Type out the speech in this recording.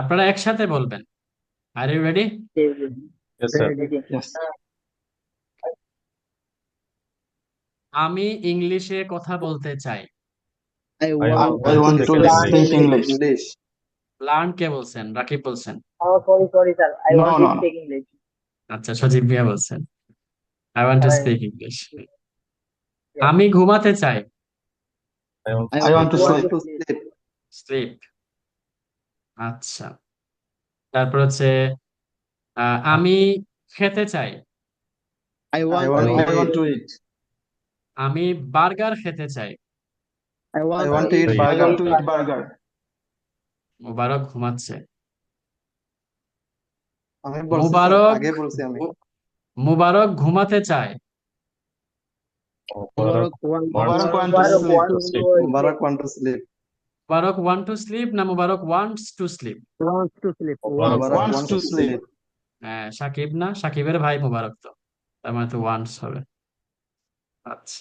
আপনারা একসাথে বলবেন। আর ইউ রেডি আমি ইংলিশে কথা বলতে চাই। লার্ন কে বলছেন? রাকিব বলছেন। আচ্ছা সজীব ভিয়া বলছেন। আই ওয়ান্ট টু ইংলিশ আমি ঘুমাতে চাই। আচ্ছা। তারপর হচ্ছে আমি খেতে চাই। আই ওয়ান্ট টু ইট আমি বার্গার খেতে চাই। I want to eat burger. To eat burger. Mubarak ঘুমাচ্ছে। আমি মুবারক ঘুমাতে চাই। Mubarak want to sleep Mubarak want to sleep Mubarak want to sleep না Mubarak wants to sleep Wants to sleep. Wants to Wants wants to sleep. হ্যাঁ সাকিব না? সাকিবের ভাই মুবারক তো। তার মানে তো ওয়ান্টস হবে। আচ্ছা।